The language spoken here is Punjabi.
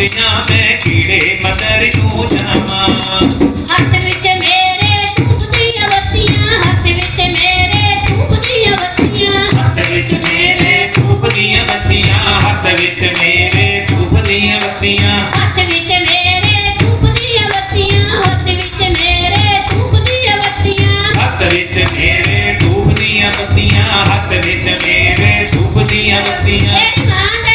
ਤੁਰਿਆ ਮੈਂ ਕੀੜੇ ਮਦਰ ਨੂੰ ਜਾਵਾਂ। ਹੱਥ ਵਿੱਚ ਮੇਰੇ ਸੁਖਦੀਆਂ ਵਸੀਆਂ ਹੱਥ ਵਿੱਚ ਮੇਰੇ ਸੁਖਦੀਆਂ ਵਸੀਆਂ ਹੱਥ ਵਿੱਚ ਮੇਰੇ ਸੁਖਦੀਆਂ ਵਸੀਆਂ ਹੱਥ ਵਿੱਚ ਮੇਰੇ ਸੁਖਦੀਆਂ ਵਸੀਆਂ ਹੱਥ ਵਿੱਚ ਮੇਰੇ ਸੁਖਦੀਆਂ ਵਸੀਆਂ ਹੱਥ ਵਿੱਚ ਮੇਰੇ ਸੁਖਦੀਆਂ ਵਸੀਆਂ ਹੱਥ ਵਿੱਚ ਮੇਰੇ ਸੁਖਦੀਆਂ ਵਸੀਆਂ ਹੱਥ ਵਿੱਚ ਮੇਰੇ ਸੁਖਦੀਆਂ ਵਸੀਆਂ ਇਹ ਸਾਡਾ